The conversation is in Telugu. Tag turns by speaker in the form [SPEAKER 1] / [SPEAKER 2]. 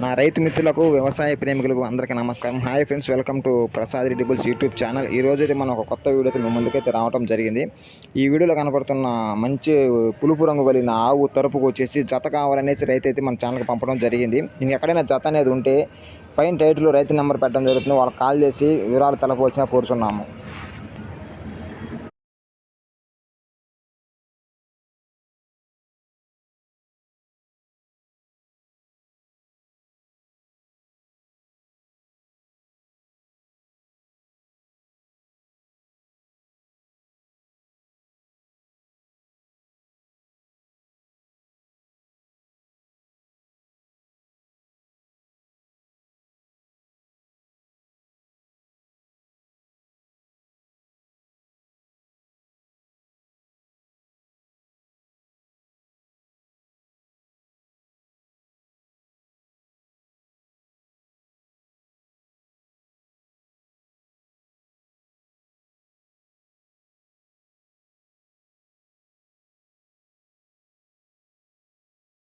[SPEAKER 1] నా రైతు మిత్రులకు వ్యవసాయ ప్రేమికులకు అందరికీ నమస్కారం. Hi friends welcome to Prasad రెడ్డిబుల్స్ YouTube channel ఈ రోజు అయితే మనం ఒక కొత్త వీడియోతో మీ ముందుకైతే రావడం జరిగింది. ఈ వీడియోలో కనపడుతున్న మంచి పులుపు రంగు కలిగిన ఆవు తరపుకు వచ్చేసి జత కావాలనేసి రైతు అయితే మన ఛానల్కి పంపడం జరిగింది. ఇంక ఎక్కడైనా జత అనేది ఉంటే పైన టైటిల్లో రైతు నెంబర్ పెట్టడం జరుగుతుంది. వాళ్ళకి కాల్ చేసి వివరాలు తెలపవలసిన కోరుచున్నాము.